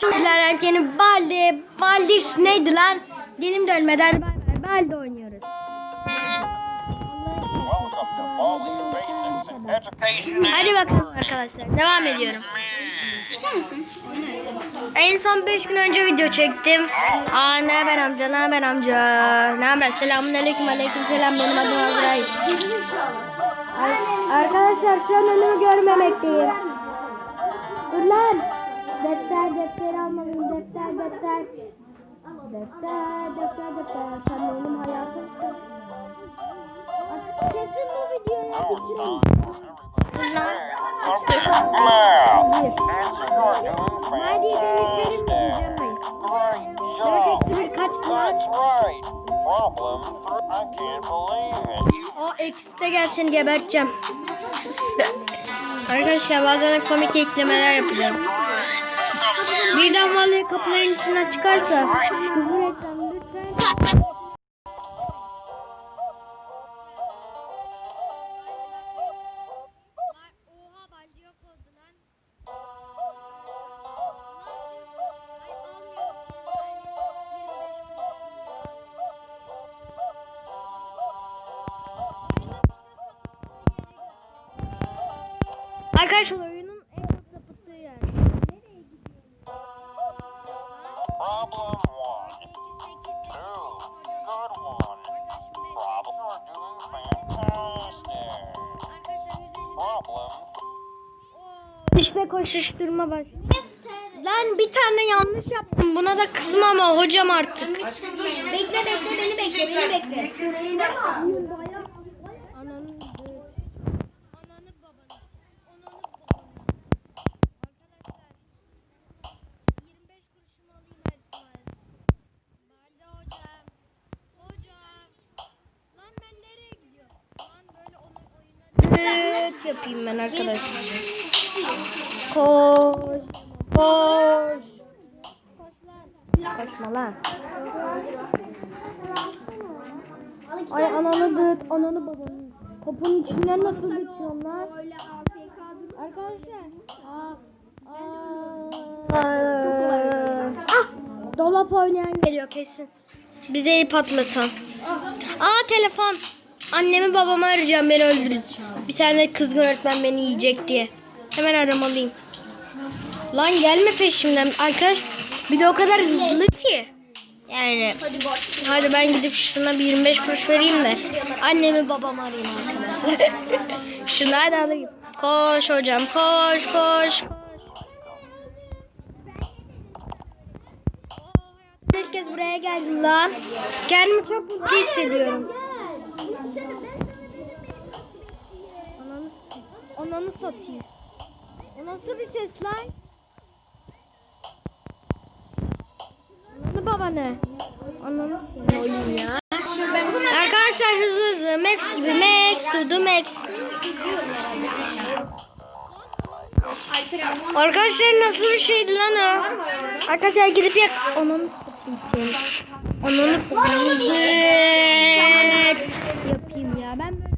Sizler erkeğini Baldi, Baldis neydi lan? Dilim dönmeden bay bay Baldi oynuyoruz. Hadi bakalım arkadaşlar devam ediyorum. Çıkar mısın? En son 5 gün önce video çektim. Aa ne haber amca ne haber amca. Ne haber selamun aleyküm aleyküm selam benim adım Azrail. Ar- Arkadaşlar şu an önümü görmemekteyim. Dur lan. Defter defter almalıyım defter defter. Defter defter defter. Sen benim hayatımsın. Kesin bu fantastic. diyeceğim ben. Great job. Bir kaç it. O eksite gel seni geberteceğim. Arkadaşlar bazen komik eklemeler yapacağım. Birden vallahi kapıların içinden çıkarsa. Küfür almıyorum Arkadaşlar İşte koşuşturma baş. Lan bir tane yanlış yaptım. Buna da kızma ama hocam artık. Bekle bekle beni bekle beni bekle. Ananı Ananı babanı. Ananı babanı. Arkadaşlar 25 kuruşumu alayım her ihtimalle. Balde hocam. Hocam. Lan ben nereye gidiyorum? Lan böyle onun oyuna Dıt yapayım ben arkadaşlar. Koş. Koş. Koşma lan. Ay ananı dıt, ananı babanı. Kapının içinden nasıl geçiyorsun lan? Arkadaşlar. Aa, aa, ah, dolap oynayan geliyor kesin. Bize ip patlatan. Aa telefon. Annemi babamı arayacağım beni öldürün. Bir tane kızgın öğretmen beni yiyecek diye. Hemen aramalıyım. Lan gelme peşimden. Arkadaş bir de o kadar hızlı ki. Yani hadi ben gidip şuna bir 25 kuruş vereyim de annemi babamı arayayım arkadaşlar. Şunları da alayım. Koş hocam koş koş. İlk kez buraya geldim lan. Kendimi çok mutlu hissediyorum. Ananı, satayım. Nasıl bir ses lan? Ananı baba ne? Ananı ya. Arkadaşlar hızlı hızlı Max gibi Max to the Max. Arkadaşlar nasıl bir şeydi lan o? Arkadaşlar gidip yak. Ananı satayım. Ananı Zıt. Yapayım ya. Ben böyle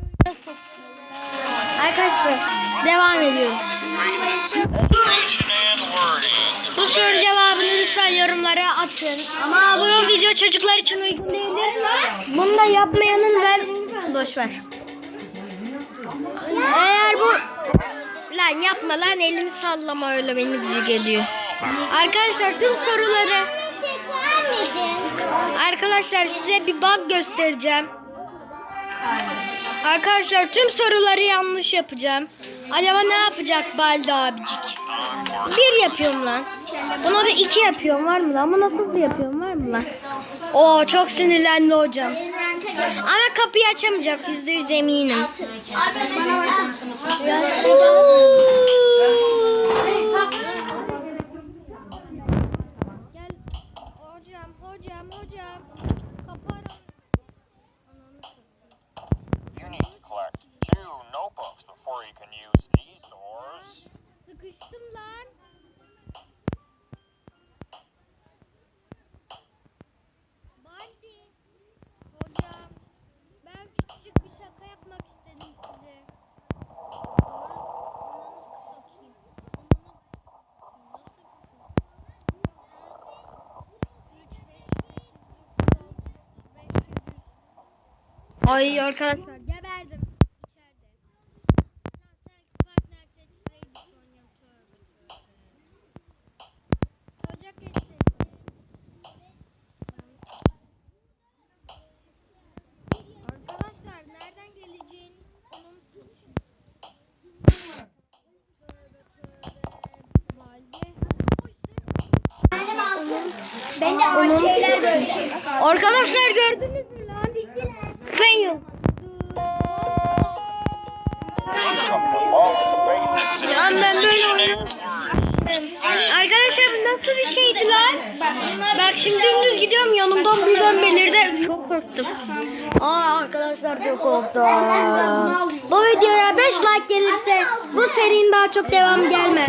Arkadaşlar devam ediyorum. Bu sorunun cevabını lütfen yorumlara atın. Ama bu video çocuklar için uygun değildir. Bunu da yapmayanın ver. Boş ver. Eğer bu lan yapma lan elini sallama öyle beni gıcık ediyor. Arkadaşlar tüm soruları Arkadaşlar size bir bug göstereceğim. Arkadaşlar tüm soruları yanlış yapacağım. Acaba ne yapacak Baldi abicik? Bir yapıyorum lan. Buna da iki yapıyorum var mı lan? Buna sıfır yapıyorum var mı lan? Oo çok sinirlendi hocam. Ama kapıyı açamayacak yüzde yüz eminim. Gel hocam hocam hocam. Kapı ara. You need to collect two notebooks before you can use these doors. Sıkıştım lan. Baldi. Hocam. Ben küçücük bir şaka yapmak istedim size. Ananı satayım. Ay arkadaşlar geberdim. Ben de ağaç şeyler gördüm. Arkadaşlar gördünüz Bak şimdi dümdüz gidiyorum yanımdan birden belirdi. Çok korktum. Aa arkadaşlar çok korktum. Bu videoya 5 like gelirse bu serinin daha çok devam gelmez.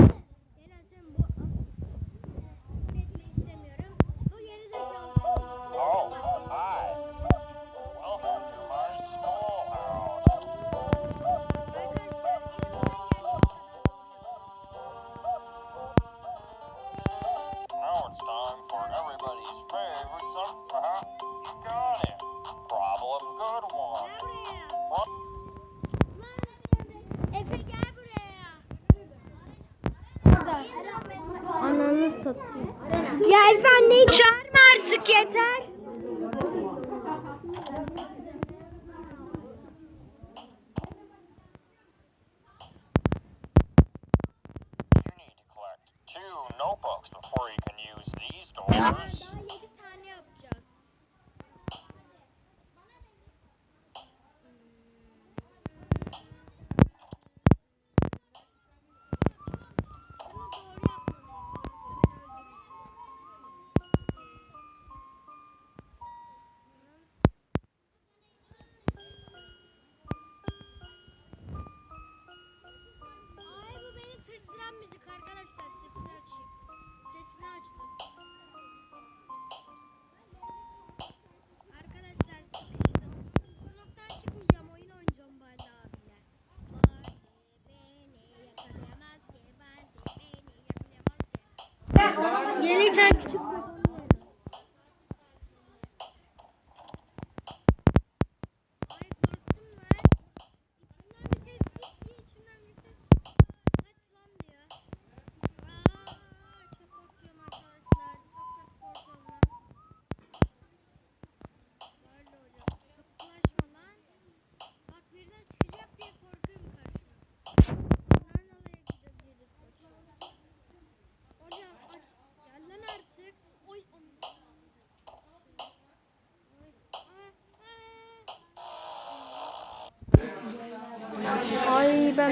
Çağırma artık yeter.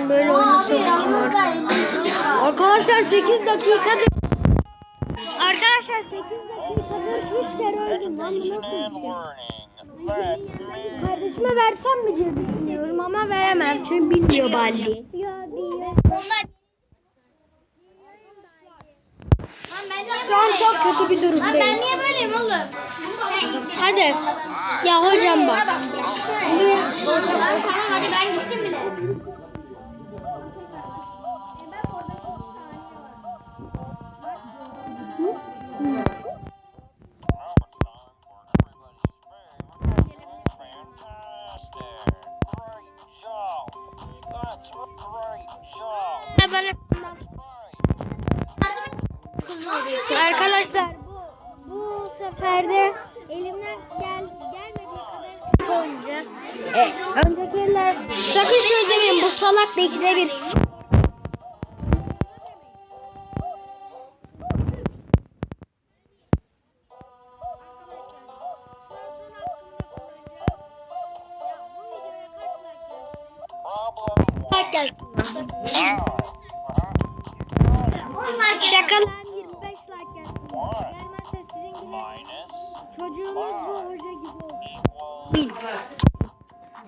Ben böyle oyunu sevdim Arkadaşlar 8 dakikadır Arkadaşlar 8 dakikadır 3 kere öldüm lan bu nasıl bir şey? Kardeşime versem mi diye düşünüyorum ama veremem çünkü bilmiyor Baldi. Şu an çok kötü bir durumdayım. Ben niye böyleyim oğlum? Hadi. Ya hocam bak. Tamam hadi ben gittim da ikide bir. Şakalar 25 like gelsin. Çocuğunuz bu hoca gibi equals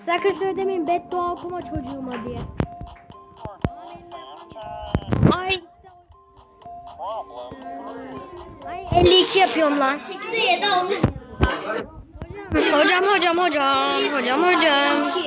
Sakın şöyle demeyin beddua okuma çocuğuma diye. Ay 52 yapıyorum lan. 8'e 7 olmuş. Hocam hocam hocam hocam hocam.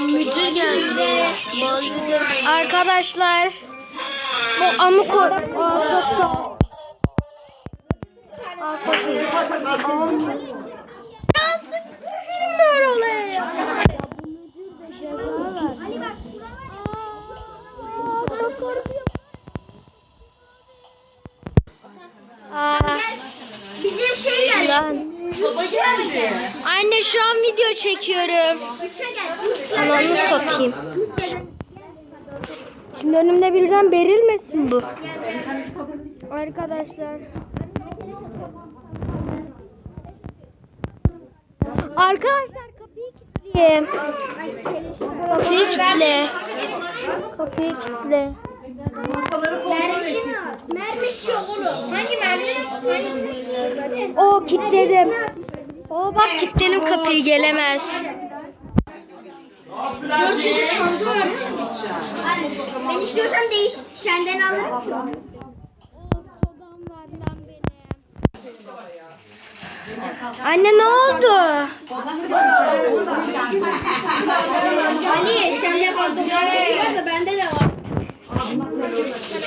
Müdür geldi. Arkadaşlar. Bu amık o. Aa, çok sağ ol. Aa, koşun. Yansın. Şimdi oraya ya. Bu müdür de ceza ver. Aa, çok korkuyorum. Aa, Bizim şey geldi. Anne şu an video çekiyorum. Ananı satayım. Şimdi önümde birden berilmesin bu. Arkadaşlar. Arkadaşlar kapıyı kilitleyeyim. Kapıyı kilitle. Kapıyı kilitle. Al. Mermiş yok oğlum. Hangi? Hangisi? O kilitledim. O bak kilitledim kapıyı gelemez. Çanta var. Ben istiyorsan değiş. Senden alırım. Anne ne oldu? Ali sende karton var da bende de var.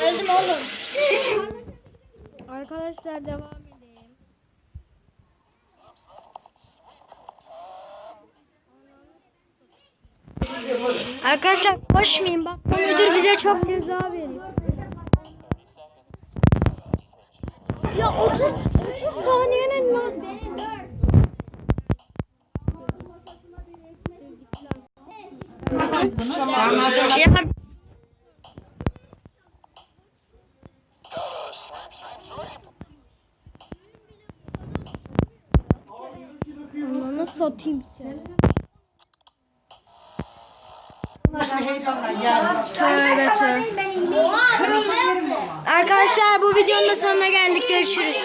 Öldüm oğlum. Arkadaşlar devam Arkadaşlar koşmayın bak bu müdür bize çok ceza veriyor. Ya 30, 30 saniyenin lan. Ya Ananı satayım seni. Tövbe tövbe. Arkadaşlar bu videonun da sonuna geldik. Görüşürüz.